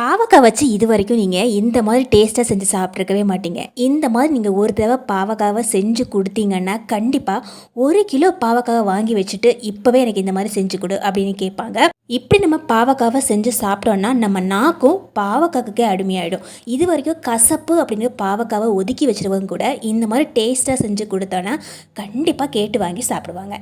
பாவக்காய் வச்சு இது வரைக்கும் நீங்கள் இந்த மாதிரி டேஸ்ட்டாக செஞ்சு சாப்பிட்ருக்கவே மாட்டீங்க. இந்த மாதிரி நீங்கள் ஒரு தடவை பாவக்காவை செஞ்சு கொடுத்தீங்கன்னா கண்டிப்பாக ஒரு கிலோ பாவக்காவை வாங்கி வச்சுட்டு இப்போவே எனக்கு இந்த மாதிரி செஞ்சு கொடு அப்படின்னு கேட்பாங்க. இப்படி நம்ம பாவக்காவை செஞ்சு சாப்பிட்டோன்னா நம்ம நாக்கும் பாவக்காய்க்கே அடிமையாயிடும். இது வரைக்கும் கசப்பு அப்படிங்கிற பாவக்காவை ஒதுக்கி வச்சுருவங்க கூட இந்த மாதிரி டேஸ்ட்டாக செஞ்சு கொடுத்தோன்னா கண்டிப்பாக கேட்டு வாங்கி சாப்பிடுவாங்க.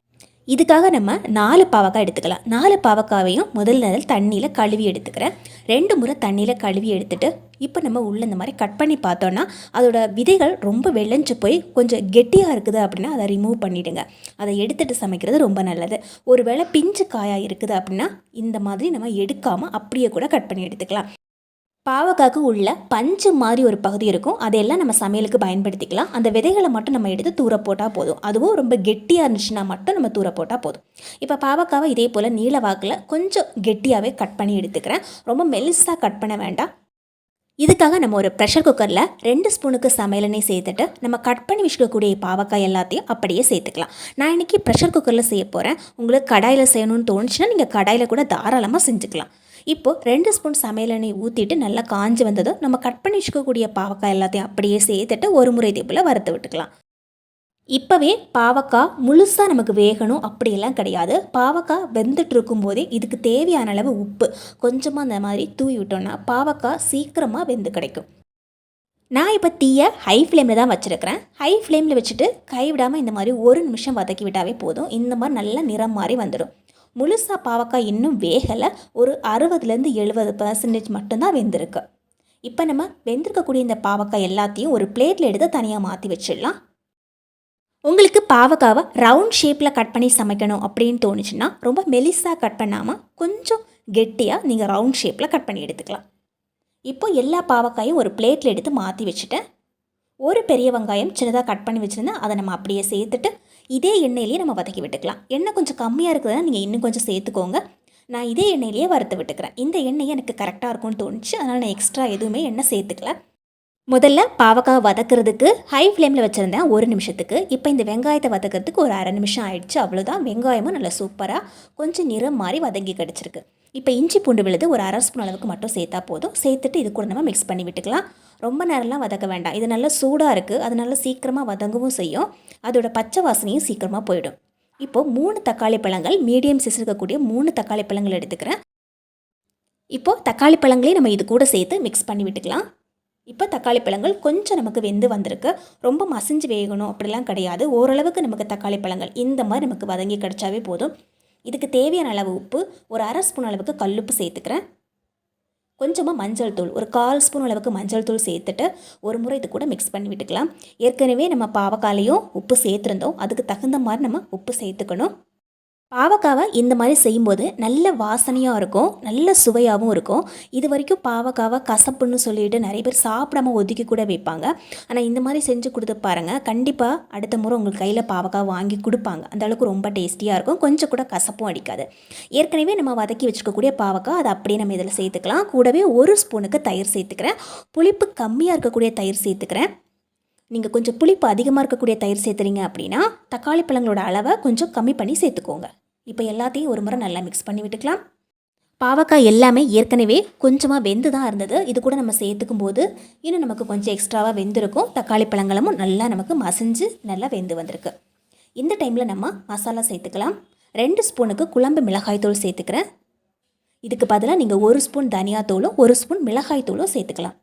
இதுக்காக நம்ம நாலு பாவக்காய் எடுத்துக்கலாம். நாலு பாவக்காவையும் முதல் நாள் தண்ணியில் கழுவி எடுத்துக்கிறேன். ரெண்டு முறை தண்ணியில் கழுவி எடுத்துட்டு இப்போ நம்ம உள்ள இந்த மாதிரி கட் பண்ணி பார்த்தோன்னா அதோட விதைகள் ரொம்ப வெள்ளஞ்சு போய் கொஞ்சம் கெட்டியாக இருக்குது அப்படின்னா அதை ரிமூவ் பண்ணிவிடுங்க அதை எடுத்துகிட்டு சமைக்கிறது ரொம்ப நல்லது. ஒரு வேளை பிஞ்சு காயாக இருக்குது அப்படின்னா இந்த மாதிரி நம்ம எடுக்காமல் அப்படியே கூட கட் பண்ணி எடுத்துக்கலாம். பாவக்காய்க்கு உள்ள பஞ்சு மாதிரி ஒரு பகுதி இருக்கும். அதையெல்லாம் நம்ம சமையலுக்கு பயன்படுத்திக்கலாம். அந்த விதைகளை மட்டும் நம்ம எடுத்து தூர போட்டால் போதும். அதுவும் ரொம்ப கெட்டியாக இருந்துச்சுன்னா மட்டும் நம்ம தூர போட்டால் போதும். இப்போ பாவக்காவை இதே போல் நீள வாக்கில் கொஞ்சம் கெட்டியாகவே கட் பண்ணி எடுத்துக்கிறேன். ரொம்ப மெலிசாக கட் பண்ண வேண்டாம். இதுக்காக நம்ம ஒரு ப்ரெஷர் குக்கரில் ரெண்டு ஸ்பூனுக்கு சமையலெண்ணெய் சேர்த்துட்டு நம்ம கட் பண்ணி வச்சுக்கக்கூடிய பாவக்காய் எல்லாத்தையும் அப்படியே சேர்த்துக்கலாம். நான் இன்றைக்கி ப்ரெஷர் குக்கரில் செய்ய போகிறேன் உங்களுக்கு கடாயில் செய்யணும்னு தோணுச்சுன்னா நீங்கள் கடாயில் கூட தாராளமாக செஞ்சுக்கலாம். இப்போது ரெண்டு ஸ்பூன் சமையலெண்ணெய் ஊற்றிட்டு நல்லா காஞ்சி வந்ததும் நம்ம கட் பண்ணி வச்சுக்கக்கூடிய பாவக்காய் எல்லாத்தையும் அப்படியே சேர்த்துட்டு ஒரு முறை இதே போல் வறுத்து விட்டுக்கலாம். இப்போவே பாவக்காய் முழுசாக நமக்கு வேகணும் அப்படியெல்லாம் கிடையாது. பாவக்காய் வெந்துட்டு இருக்கும்போதே இதுக்கு தேவையான அளவு உப்பு கொஞ்சமாக அந்த மாதிரி தூவி விட்டோம்னா பாவக்காய் சீக்கிரமாக வெந்து கிடைக்கும். நான் இப்போ தீயை ஹை ஃப்ளேமில் தான் வச்சுருக்கிறேன். ஹை ஃப்ளேமில் வச்சுட்டு கைவிடாமல் இந்த மாதிரி ஒரு நிமிஷம் வதக்கி விட்டாவே போதும். இந்த மாதிரி நல்லா நிறம் மாதிரி வந்துடும். முழுசாக பாவக்காய் இன்னும் வேகலை. ஒரு அறுபதுலேருந்து எழுபது பர்சன்டேஜ் மட்டும்தான் வெந்திருக்கு. இப்போ நம்ம வெந்திருக்கக்கூடிய இந்த பாவக்காய் எல்லாத்தையும் ஒரு பிளேட்டில் எடுத்து தனியாக மாற்றி வச்சிடலாம். உங்களுக்கு பாவக்காவை ரவுண்ட் ஷேப்பில் கட் பண்ணி சமைக்கணும் அப்படின்னு தோணுச்சுன்னா ரொம்ப மெலிசாக கட் பண்ணாமல் கொஞ்சம் கெட்டியாக நீங்கள் ரவுண்ட் ஷேப்பில் கட் பண்ணி எடுத்துக்கலாம். இப்போ எல்லா பாவக்காயும் ஒரு பிளேட்டில் எடுத்து மாற்றி வச்சுட்டேன். ஒரு பெரிய வெங்காயம் சின்னதாக கட் பண்ணி வச்சுருந்தேன் அதை நம்ம அப்படியே சேர்த்துட்டு இதே எண்ணெயிலேயே நம்ம வதக்கி விட்டுக்கலாம். எண்ணெய் கொஞ்சம் கம்மியாக இருக்குதுன்னா நீங்கள் இன்னும் கொஞ்சம் சேர்த்துக்கோங்க. நான் இதே எண்ணெயிலேயே வறுத்து விட்டுக்கிறேன். இந்த எண்ணெய் எனக்கு கரெக்டாக இருக்கும்னு தோணுச்சு. அதனால் நான் எக்ஸ்ட்ரா எதுவுமே எண்ணெய் சேர்த்துக்கல. முதல்ல பாவக்காய் வதக்கிறதுக்கு ஹை ஃப்ளேமில் வச்சுருந்தேன் ஒரு நிமிஷத்துக்கு இப்போ இந்த வெங்காயத்தை வதக்கிறதுக்கு ஒரு அரை நிமிஷம் ஆயிடுச்சு. அவ்வளோதான் வெங்காயமும் நல்லா சூப்பராக கொஞ்சம் நிறம் மாதிரி வதங்கி கிடச்சிருக்கு. இப்போ இஞ்சி பூண்டு விழுது ஒரு அரை ஸ்பூன் அளவுக்கு மட்டும் சேர்த்தா போதும். சேர்த்துட்டு இது கூட நம்ம மிக்ஸ் பண்ணி விட்டுக்கலாம். ரொம்ப நேரம்லாம் வதக்க வேண்டாம். இது நல்லா சூடாக இருக்குது அது நல்லா சீக்கிரமாக வதங்கவும் செய்யும். அதோட பச்சை வாசனையும் சீக்கிரமாக போயிடும். இப்போது மூணு தக்காளி பழங்கள் மீடியம் சைஸ் இருக்கக்கூடிய மூணு தக்காளி பழங்கள் எடுத்துக்கிறேன். இப்போது தக்காளி பழங்களையும் நம்ம இது கூட சேர்த்து மிக்ஸ் பண்ணி விட்டுக்கலாம். இப்போ தக்காளி பழங்கள் கொஞ்சம் நமக்கு வெந்து வந்திருக்கு. ரொம்ப மசிஞ்சு வேகணும் அப்படிலாம் கிடையாது. ஓரளவுக்கு நமக்கு தக்காளி பழங்கள் இந்த மாதிரி நமக்கு வதங்கி கிடச்சாவே போதும். இதுக்கு தேவையான அளவு உப்பு ஒரு அரை ஸ்பூன் அளவுக்கு கல்லுப்பு சேர்த்துக்கிறேன். கொஞ்சமாக மஞ்சள் தூள் ஒரு கால் ஸ்பூன் அளவுக்கு மஞ்சள் தூள் சேர்த்துட்டு ஒரு முறை இது கூட மிக்ஸ் பண்ணி விட்டுக்கலாம். ஏற்கனவே நம்ம பாவக்காலையும் உப்பு சேர்த்துருந்தோம். அதுக்கு தகுந்த மாதிரி நம்ம உப்பு சேர்த்துக்கணும். பாவக்காவை இந்த மாதிரி செய்யும்போது நல்ல வாசனையாக இருக்கும் நல்ல சுவையாகவும் இருக்கும். இது வரைக்கும் பாவக்காவை கசப்புன்னு சொல்லிட்டு நிறைய பேர் சாப்பிடாம ஒதுக்கி கூட வைப்பாங்க. ஆனால் இந்த மாதிரி செஞ்சு கொடுத்து பாருங்கள் கண்டிப்பாக அடுத்த முறை உங்களுக்கு கையில் பாவக்காய் வாங்கி கொடுப்பாங்க. அந்த அளவுக்கு ரொம்ப டேஸ்டியாக இருக்கும். கொஞ்சம் கூட கசப்பும் அடிக்காது. ஏற்கனவே நம்ம வதக்கி வச்சுக்கக்கூடிய பாவக்காய் அதை அப்படியே நம்ம இதில் சேர்த்துக்கலாம். கூடவே ஒரு ஸ்பூனுக்கு தயிர் சேர்த்துக்கிறேன். புளிப்பு கம்மியாக இருக்கக்கூடிய தயிர் சேர்த்துக்கிறேன். நீங்கள் கொஞ்சம் புளிப்பு அதிகமாக இருக்கக்கூடிய தயிர் சேர்த்துறீங்க அப்படின்னா தக்காளி பழங்களோட அளவை கொஞ்சம் கம்மி பண்ணி சேர்த்துக்கோங்க. இப்போ எல்லாத்தையும் ஒரு முறை நல்லா மிக்ஸ் பண்ணி விட்டுக்கலாம். பாவக்காய் எல்லாமே ஏற்கனவே கொஞ்சமாக வெந்து தான் இருந்தது. இது கூட நம்ம சேர்த்துக்கும் போது இன்னும் நமக்கு கொஞ்சம் எக்ஸ்ட்ராவாக வெந்திருக்கும். தக்காளி பழங்களும் நல்லா நமக்கு மசிஞ்சு நல்லா வெந்து வந்திருக்கு. இந்த டைமில் நம்ம மசாலா சேர்த்துக்கலாம். ரெண்டு ஸ்பூனுக்கு குழம்பு மிளகாய்த்தூள் சேர்த்துக்கிறேன். இதுக்கு பதிலாக நீங்கள் ஒரு ஸ்பூன் தனியாத்தூளும் ஒரு ஸ்பூன் மிளகாய்த்தூளும் சேர்த்துக்கலாம்.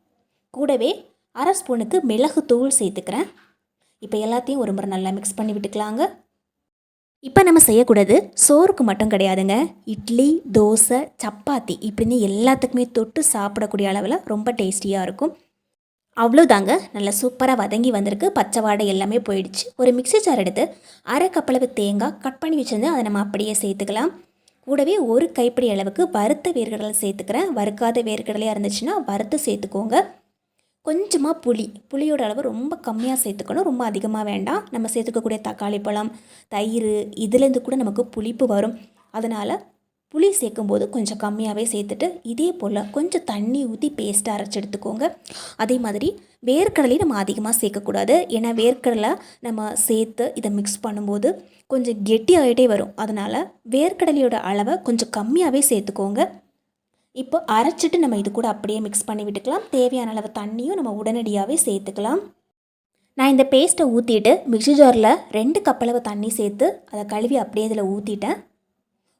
கூடவே அரை ஸ்பூனுக்கு மிளகு தூள் சேர்த்துக்கிறேன். இப்போ எல்லாத்தையும் ஒரு முறை நல்லா மிக்ஸ் பண்ணி விட்டுக்கலாங்க. இப்போ நம்ம செய்யக்கூடாது சோறுக்கு மட்டும் கிடையாதுங்க. இட்லி தோசை சப்பாத்தி இப்படின்னு எல்லாத்துக்குமே தொட்டு சாப்பிடக்கூடிய அளவில் ரொம்ப டேஸ்டியாக இருக்கும். அவ்வளோதாங்க நல்லா சூப்பராக வதங்கி வந்திருக்கு. பச்சை வாடை எல்லாமே போயிடுச்சு. ஒரு மிக்ஸி ஜார் எடுத்து அரை கப்பளவு தேங்காய் கட் பண்ணி வச்சிருந்து அதை நம்ம அப்படியே சேர்த்துக்கலாம். கூடவே ஒரு கைப்பிடி அளவுக்கு வறுத்த வேர்க்கடலை சேர்த்துக்கிறேன். வறுக்காத வேர்க்கடலையாக இருந்துச்சுன்னா வறுத்து சேர்த்துக்கோங்க. கொஞ்சமாக புளி. புளியோட அளவு ரொம்ப கம்மியாக சேர்த்துக்கணும். ரொம்ப அதிகமாக வேண்டாம். நம்ம சேர்த்துக்கக்கூடிய தக்காளி பழம் தயிர் இதுலேருந்து கூட நமக்கு புளிப்பு வரும். அதனால் புளி சேர்க்கும்போது கொஞ்சம் கம்மியாகவே சேர்த்துட்டு இதே போல் கொஞ்சம் தண்ணி ஊற்றி பேஸ்ட்டாக அரைச்சி எடுத்துக்கோங்க. அதே மாதிரி வேர்க்கடலையும் நம்ம அதிகமாக சேர்க்கக்கூடாது. ஏன்னா வேர்க்கடலை நம்ம சேர்த்து இதை மிக்ஸ் பண்ணும்போது கொஞ்சம் கெட்டி ஆகிட்டே வரும். அதனால் வேர்க்கடலையோட அளவை கொஞ்சம் கம்மியாகவே சேர்த்துக்கோங்க. இப்போ அரைச்சிட்டு நம்ம இது கூட அப்படியே மிக்ஸ் பண்ணி விட்டுக்கலாம். தேவையான அளவு தண்ணியும் நம்ம உடனடியாகவே சேர்த்துக்கலாம். நான் இந்த பேஸ்ட்டை ஊற்றிட்டு மிக்ஸி ஜாரில் ரெண்டு கப்பளவு தண்ணி சேர்த்து அதை கழுவி அப்படியே இதில் ஊற்றிட்டேன்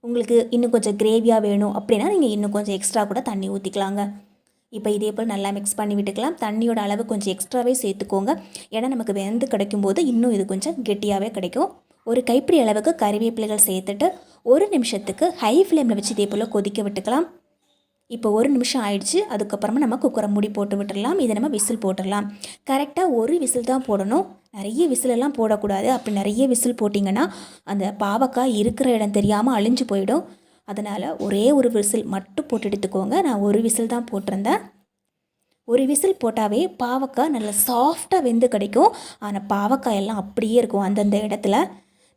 உங்களுக்கு இன்னும் கொஞ்சம் கிரேவியாக வேணும் அப்படின்னா நீங்கள் இன்னும் கொஞ்சம் எக்ஸ்ட்ரா கூட தண்ணி ஊற்றிக்கலாங்க இப்போ இதே போல் நல்லா மிக்ஸ் பண்ணி விட்டுக்கலாம். தண்ணியோட அளவு கொஞ்சம் எக்ஸ்ட்ராவே சேர்த்துக்கோங்க. ஏன்னா நமக்கு வெந்து கிடைக்கும் போது இன்னும் இது கொஞ்சம் கெட்டியாகவே கிடைக்கும். ஒரு கைப்பிடி அளவுக்கு கறிவேப்பிலைகள் சேர்த்துட்டு ஒரு நிமிஷத்துக்கு ஹை ஃப்ளேமில் வச்சு இதே போல் கொதிக்க விட்டுக்கலாம். இப்போ ஒரு நிமிஷம் ஆயிடுச்சு அதுக்கப்புறமா நம்ம குக்கரை மூடி போட்டு விட்டுடலாம் இதை நம்ம விசில் போட்டுடலாம் கரெக்டாக ஒரு விசில் தான் போடணும். நிறைய விசிலெல்லாம் போடக்கூடாது. அப்படி நிறைய விசில் போட்டிங்கன்னா அந்த பாவக்காய் இருக்கிற இடம் தெரியாமல் அழிஞ்சு போயிடும். அதனால் ஒரே ஒரு விசில் மட்டும் போட்டு எடுத்துக்கோங்க. நான் ஒரு விசில் தான் போட்டிருந்தேன். ஒரு விசில் போட்டாவே பாவக்காய் நல்லா சாஃப்டாக வெந்து கிடைக்கும். ஆனால் பாவக்காய் எல்லாம் அப்படியே இருக்கும். அந்தந்த இடத்துல.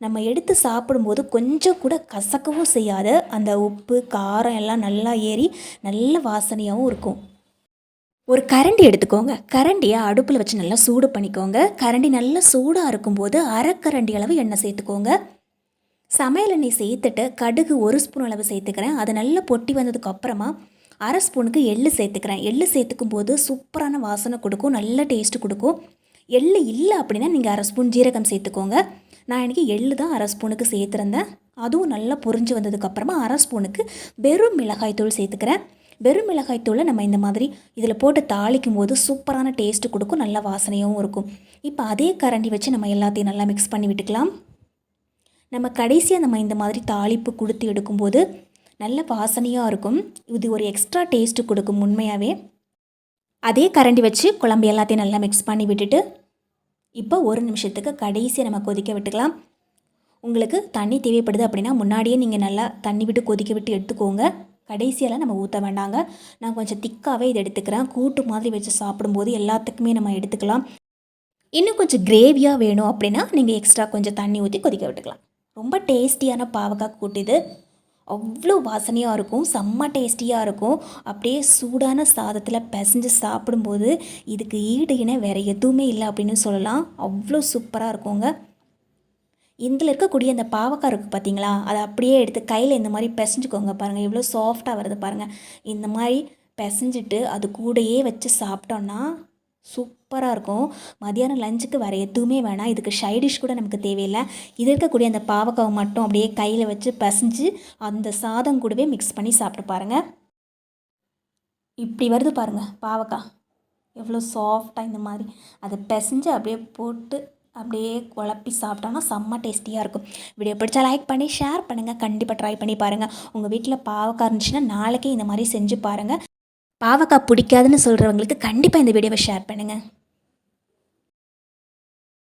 நம்ம எடுத்து சாப்பிடும்போது கொஞ்சம் கூட கசக்கவும் செய்யாது அந்த உப்பு காரம் எல்லாம் நல்லா ஏறி நல்ல வாசனையாகவும் இருக்கும். ஒரு கரண்டி எடுத்துக்கோங்க. கரண்டியை அடுப்பில் வச்சு நல்லா சூடு பண்ணிக்கோங்க. கரண்டி நல்லா சூடாக இருக்கும்போது அரைக்கரண்டி அளவு எண்ணெய் சேர்த்துக்கோங்க. சமையல் எண்ணெய் சேர்த்துட்டு கடுகு ஒரு ஸ்பூன் அளவு சேர்த்துக்கிறேன். அது நல்லா பொட்டி வந்ததுக்கு அப்புறமா அரை ஸ்பூனுக்கு எள்ளு சேர்த்துக்கிறேன். எள்ளு சேர்த்துக்கும் போது சூப்பரான வாசனை கொடுக்கும். நல்ல டேஸ்ட்டு கொடுக்கும். எள்ளு இல்லை அப்படின்னா நீங்கள் அரை ஸ்பூன் ஜீரகம் சேர்த்துக்கோங்க. நான் இன்றைக்கி எள்ளு தான் அரை ஸ்பூனுக்கு சேர்த்துருந்தேன். அதுவும் நல்லா பொறிஞ்சு வந்ததுக்கப்புறமா அரை ஸ்பூனுக்கு வெறும் மிளகாய் தூள் சேர்த்துக்கிறேன். வெறும் மிளகாய் தூளை நம்ம இந்த மாதிரி இதில் போட்டு தாளிக்கும் போது சூப்பரான டேஸ்ட்டு கொடுக்கும். நல்ல வாசனையாகவும் இருக்கும். இப்போ அதே கரண்டி வச்சு நம்ம எல்லாத்தையும் நல்லா மிக்ஸ் பண்ணி விட்டுக்கலாம். நம்ம கடைசியாக நம்ம இந்த மாதிரி தாளிப்பு கொடுத்து எடுக்கும்போது நல்ல வாசனையாக இருக்கும். இது ஒரு எக்ஸ்ட்ரா டேஸ்ட்டு கொடுக்கும் உண்மையாகவே அதே கரண்டி வச்சு குழம்பு எல்லாத்தையும் நல்லா மிக்ஸ் பண்ணி விட்டுட்டு இப்போ ஒரு நிமிஷத்துக்கு கடைசியை நம்ம கொதிக்க விட்டுக்கலாம். உங்களுக்கு தண்ணி தேவைப்படுது அப்படின்னா முன்னாடியே நீங்கள் நல்லா தண்ணி விட்டு கொதிக்க விட்டு எடுத்துக்கோங்க. கடைசியெல்லாம் நம்ம ஊற்ற வேண்டாங்க. நான் கொஞ்சம் திக்காகவே இதை எடுத்துக்கிறேன். கூட்டு மாதிரி வச்சு சாப்பிடும்போது எல்லாத்துக்குமே நம்ம எடுத்துக்கலாம். இன்னும் கொஞ்சம் கிரேவியாக வேணும் அப்படின்னா நீங்கள் எக்ஸ்ட்ரா கொஞ்சம் தண்ணி ஊற்றி கொதிக்க விட்டுக்கலாம். ரொம்ப டேஸ்டியான பாவக்காய் கூட்டு இது. அவ்வளோ வாசனையாக இருக்கும் செம்ம டேஸ்டியாக இருக்கும். அப்படியே சூடான சாதத்தில் பிசைஞ்சு சாப்பிடும்போது இதுக்கு ஈடு இணை வேறு எதுவுமே இல்லை அப்படின்னு சொல்லலாம். அவ்வளோ சூப்பராக இருக்குங்க. இதில் இருக்கக்கூடிய அந்த பாவக்காய் இருக்குது பார்த்தீங்களா? அதை அப்படியே எடுத்து கையில் இந்த மாதிரி பிசைஞ்சுக்கோங்க பாருங்கள் எவ்வளோ சாஃப்டாக வருது பாருங்கள் இந்த மாதிரி பிசைஞ்சிட்டு அது கூடயே வச்சு சாப்பிட்டோன்னா சூப்பராக இருக்கும். மதியானம் லஞ்சுக்கு வேறு எதுவுமே வேணாம். இதுக்கு சைடிஷ் கூட நமக்கு தேவையில்லை. இது இருக்கக்கூடிய அந்த பாவக்காவை மட்டும் அப்படியே கையில் வச்சு பசைஞ்சு அந்த சாதம் கூடவே மிக்ஸ் பண்ணி சாப்பிட்டு பாருங்கள் இப்படி வருது பாருங்கள் பாவக்காய். எவ்வளோ சாஃப்டாக இந்த மாதிரி. அதை பிசைஞ்சு அப்படியே போட்டு அப்படியே குழப்பி சாப்பிட்டோன்னா செம்ம டேஸ்டியாக இருக்கும். வீடியோ பிடிச்சா லைக் பண்ணி ஷேர் பண்ணுங்கள் கண்டிப்பாக ட்ரை பண்ணி பாருங்கள் உங்கள் வீட்டில் பாவக்காய் இருந்துச்சுன்னா நாளைக்கே இந்த மாதிரி செஞ்சு பாருங்கள் பாவக்காய் பிடிக்காதுன்னு சொல்கிறவங்களுக்கு கண்டிப்பாக இந்த வீடியோவை ஷேர் பண்ணுங்கள்